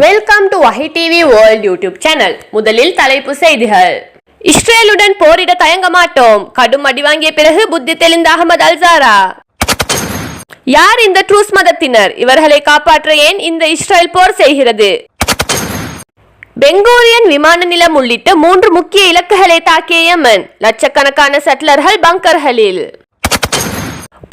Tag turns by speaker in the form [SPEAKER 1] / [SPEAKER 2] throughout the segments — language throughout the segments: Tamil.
[SPEAKER 1] Welcome to Vahi TV world YouTube channel முதலில் தலைப்பு செய்திகள். இஸ்ரேலுடன் போரிட தயங்க மாட்டோம். கடும் அடி வாங்கிய பிறகு புத்தி தெளிந்த அகமது அல்சாரா. யார் இந்த ட்ரூஸ் மதத்தினர்? இவர்களை காப்பாற்ற ஏன் இந்த இஸ்ரேல் போர் செய்கிறது? பெங்கோரியன் விமான நிலம் உள்ளிட்ட மூன்று முக்கிய இலக்குகளை தாக்கிய யமன். லட்சக்கணக்கான சட்லர்கள் பங்கர்களில்.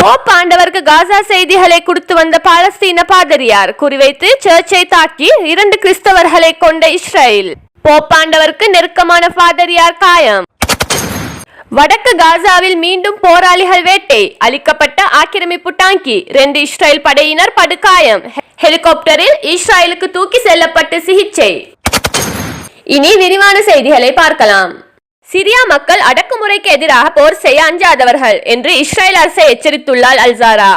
[SPEAKER 1] போப் ஆண்டவருக்கு காசா செய்திகளை கொடுத்து வந்த பாலஸ்தீன பாதிரியார் குறிவைத்து சர்ச்சை தாக்கி இரண்டு கிறிஸ்தவர்களை கொண்ட இஸ்ரேல். போப் ஆண்டவருக்கு நெருக்கமான பாதிரியார் காயம். வடக்கு காசாவில் மீண்டும் போராளிகள் வேட்டை அளிக்கப்பட்ட ஆக்கிரமிப்பு டாங்கி ரெண்டு இஸ்ரேல் படையினர் படுகாயம். ஹெலிகாப்டரில் இஸ்ரேலுக்கு தூக்கி செல்லப்பட்டு சிகிச்சை. இனி விரிவான செய்திகளை பார்க்கலாம். சிரியா மக்கள் அடக்குமுறைக்கு எதிராக போர் செய்ய அஞ்சாதவர்கள் என்று இஸ்ரேல் அரசை எச்சரித்துள்ளார் அல்சாரா.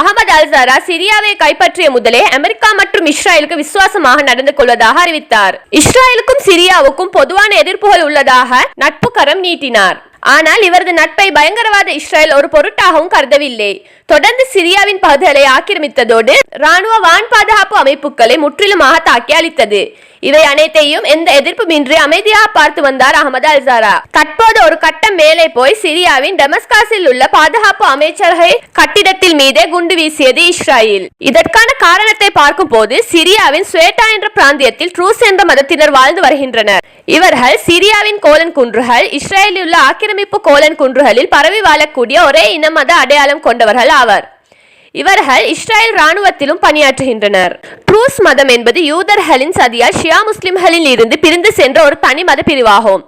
[SPEAKER 1] அகமது அல்சாரா சிரியாவை கைப்பற்றிய முதலே அமெரிக்கா மற்றும் இஸ்ரேலுக்கு விசுவாசமாக நடந்து கொள்வதாக அறிவித்தார். இஸ்ரேலுக்கும் சிரியாவுக்கும் பொதுவான எதிர்ப்புகள் உள்ளதாக நட்பு கரம் நீட்டினார். ஆனால் இவரது நட்பை பயங்கரவாத இஸ்ரேல் ஒரு பொருட்டாகவும் கருதவில்லை. தொடர்ந்து சிரியாவின் பகுதிகளை ஆக்கிரமித்ததோடு ராணுவ வான் பாதுகாப்பு அமைப்புகளை முற்றிலுமாக தாக்கி அளித்தது இவை அனைத்தையும் எந்த எதிர்ப்புமின்றி அமைதியாக பார்த்து வந்தார் அகமது அல்சாரா தற்போது ஒரு கட்டம் மேலே போய் சிரியாவின் டெமஸ்காஸில் உள்ள பாதுகாப்பு அமைச்சர்கள் கட்டிடத்தில் மீதே குண்டு வீசியது இஸ்ராயில் இதற்கான காரணத்தை பார்க்கும் போது சிரியாவின் ஸ்வேட்டா என்ற பிராந்தியத்தில் ட்ரூஸ் என்ற மதத்தினர் வாழ்ந்து வருகின்றனர். இவர்கள் சிரியாவின் கோலன் குன்றுகள் இஸ்ரேலில் உள்ள ஆக்கிரமிப்பு கோலன் குன்றுகளில் பரவி வாழக்கூடிய ஒரே இன மத அடையாளம் கொண்டவர்கள் ஆவர். இவர்கள் இஸ்ரேல் ராணுவத்திலும் பணியாற்றுகின்றனர். ட்ரூஸ் மதம் என்பது யூதர்களின் சதியால் ஷியா முஸ்லிம்களில் இருந்து பிரிந்து சென்ற ஒரு தனி மத பிரிவாகும்.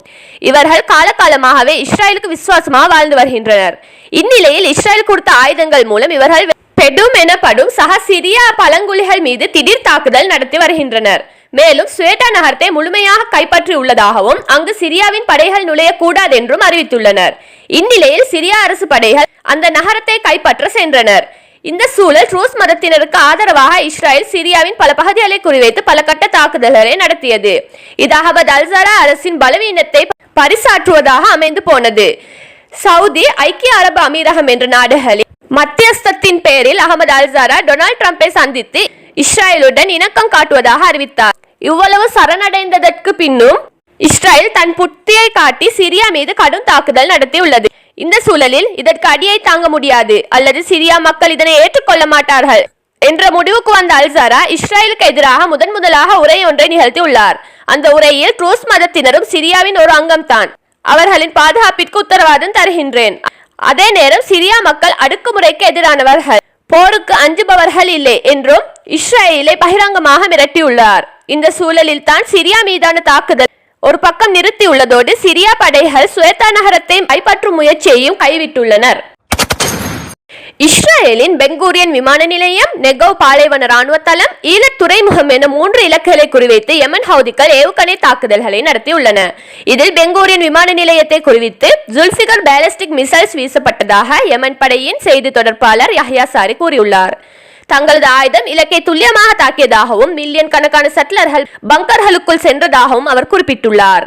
[SPEAKER 1] இவர்கள் காலகாலமாகவே இஸ்ரேலுக்கு விசுவாசமாக வாழ்ந்து வருகின்றனர். இந்நிலையில் இஸ்ரேல் கொடுத்த ஆயுதங்கள் மூலம் இவர்கள் பெடும் எனப்படும் சக சிரியா பழங்குழிகள் மீது திடீர் தாக்குதல் நடத்தி வருகின்றனர். மேலும் ஸ்வேட்டா நகரத்தை முழுமையாக கைப்பற்றியுள்ளதாகவும் அங்கு சிரியாவின் படைகள் நுழையக்கூடாது என்றும் அறிவித்துள்ளனர். இந்நிலையில் சிரியா அரசு படைகள் அந்த நகரத்தை கைப்பற்ற சென்றனர். இந்த சூழல் ட்ரூஸ் மதத்தினருக்கு ஆதரவாக இஸ்ரேல் சிரியாவின் பல பகுதிகளை குறிவைத்து பல கட்ட தாக்குதல்களை நடத்தியது. இது அகமது அல்சாரா அரசின் பலவீனத்தை பரிசாற்றுவதாக அமைந்து போனது. சவுதி ஐக்கிய அரபு அமீரகம் என்ற நாடுகளில் மத்தியஸ்தத்தின் பெயரில் அகமது அல்சாரா டொனால்ட் ட்ரம்பை சந்தித்து இஸ்ரேலுடன் இணக்கம் காட்டுவதாக அறிவித்தார். இவ்வளவு சரணடைந்ததற்கு பின்னும் இஸ்ரேல் தன் புத்தியை காட்டி சிரியா மீது கடும் தாக்குதல் நடத்தியுள்ளது. இந்த சூழலில் இதற்கு அடியை தாங்க முடியாது அல்லது சிரியா மக்கள் இதனை ஏற்றுக்கொள்ள மாட்டார்கள் என்ற முடிவுக்கு வந்த அல்சாரா இஸ்ரேலுக்கு எதிராக முதன் முதலாக உரை ஒன்றை நிகழ்த்தியுள்ளார் அந்த உரையில் ட்ரூஸ் மதத்தினரும் சிரியாவின் ஒரு அங்கம் தான் அவர்களின் பாதுகாப்பிற்கு உத்தரவாதம் தருகின்றேன். அதே நேரம் சிரியா மக்கள் அடக்குமுறைக்கு எதிரானவர்கள். போருக்கு அஞ்சுபவர்கள் இல்லை என்றும் இஸ்ரேலை பகிரங்கமாக மிரட்டியுள்ளார். இந்த சூழலில் தான் சிரியா மீதான தாக்குதல் ஒரு பக்கம் நிறுத்தியுள்ளதோடு சிரியா படைகள் சுவேதா நகரத்தை கைப்பற்றும் முயற்சியையும் கைவிட்டுள்ளனர். இஸ்ரேலின் பெங்கூரியன் விமான நிலையம் நெகோ பாலைவன ராணுவ தளம் ஈழத் துறைமுகம் என மூன்று இலக்குகளை குறிவைத்து யமன் ஹவுதிகள் ஏவுகணை தாக்குதல்களை நடத்தியுள்ளன. இதில் பெங்கூரியன் விமான நிலையத்தை குறிவித்து ஜுல்ஃபிகர் பேலஸ்டிக் மிசைல்ஸ் வீசப்பட்டதாக யமன் படையின் செய்தி தொடர்பாளர் யஹ்யா சாரி கூறியுள்ளார். தங்களது ஆயுதம் இலக்கை துல்லியமாக தாக்கியதாகவும் மில்லியன் கணக்கான செட்டிலர்கள் பங்கர்களுக்குள் சென்றதாகவும் அவர் குறிப்பிட்டுள்ளார்.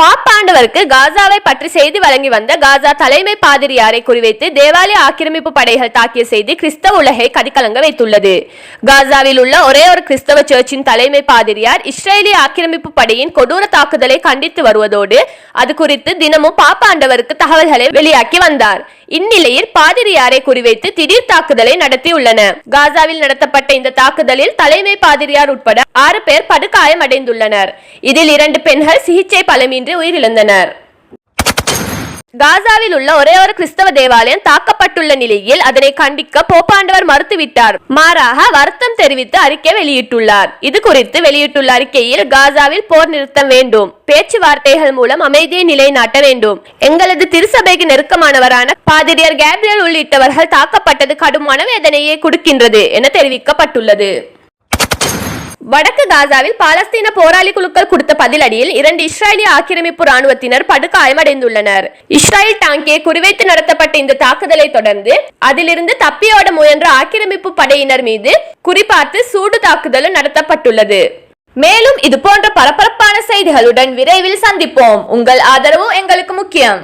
[SPEAKER 1] பாப்பாண்டவருக்கு காசாவை பற்றி செய்தி வழங்கி வந்த காசா தலைமை பாதிரியாரை குறிவைத்து தேவாலய ஆக்கிரமிப்பு படைகள் தாக்கிய செய்தி கிறிஸ்தவ உலகை கதிகலங்க வைத்துள்ளது. காசாவில் உள்ள ஒரே ஒரு கிறிஸ்தவ சர்ச்சின் தலைமை பாதிரியார் இஸ்ரேலிய ஆக்கிரமிப்பு படையின் கொடூர தாக்குதலை கண்டித்து வருவதோடு அது குறித்து தினமும் பாப்பாண்டவருக்கு தகவல்களை வெளியாக்கி வந்தார். இந்நிலையில் பாதிரியாரை குறிவைத்து திடீர் தாக்குதலை நடத்தியுள்ளன. காசாவில் நடத்தப்பட்ட இந்த தாக்குதலில் தலைமை பாதிரியார் உட்பட ஆறு பேர் படுகாயம் அடைந்துள்ளனர் இதில் இரண்டு பெண்கள் சிகிச்சை பலமின்றி உயிரிழந்தனர். காசாவில் உள்ள ஒரே ஒரு கிறிஸ்தவ தேவாலயம் தாக்கப்பட்டுள்ள நிலையில் அதனை கண்டிக்க போப்பாண்டவர் மறுத்துவிட்டார். மாறாக வருத்தம் தெரிவித்து அறிக்கை வெளியிட்டுள்ளார். இது குறித்து வெளியிட்டுள்ள அறிக்கையில் காசாவில் போர் நிறுத்தம் வேண்டும். பேச்சுவார்த்தைகள் மூலம் அமைதியை நிலைநாட்ட வேண்டும். எங்களது திருசபைக்கு நெருக்கமானவரான பாதிரியார் கேப்ரியல் உள்ளிட்டவர்கள் தாக்கப்பட்டது கடும் மனவேதனையை கொடுக்கின்றது என தெரிவிக்கப்பட்டுள்ளது. வடக்கு காசாவில் பாலஸ்தீன போராளி குழுக்கள் கொடுத்த பதிலடியில் இரண்டு இஸ்ரேலிய ஆக்கிரமிப்பு ராணுவத்தினர் படுகாயமடைந்துள்ளனர் இஸ்ரேல் டாங்கே குறிவைத்து நடத்தப்பட்ட இந்த தாக்குதலை தொடர்ந்து அதிலிருந்து தப்பியோட முயன்ற ஆக்கிரமிப்பு படையினர் மீது குறிபார்த்து சூடு தாக்குதலும் நடத்தப்பட்டுள்ளது. மேலும் இது போன்ற பரபரப்பான செய்திகளுடன் விரைவில் சந்திப்போம். உங்கள் ஆதரவு எங்களுக்கு முக்கியம்.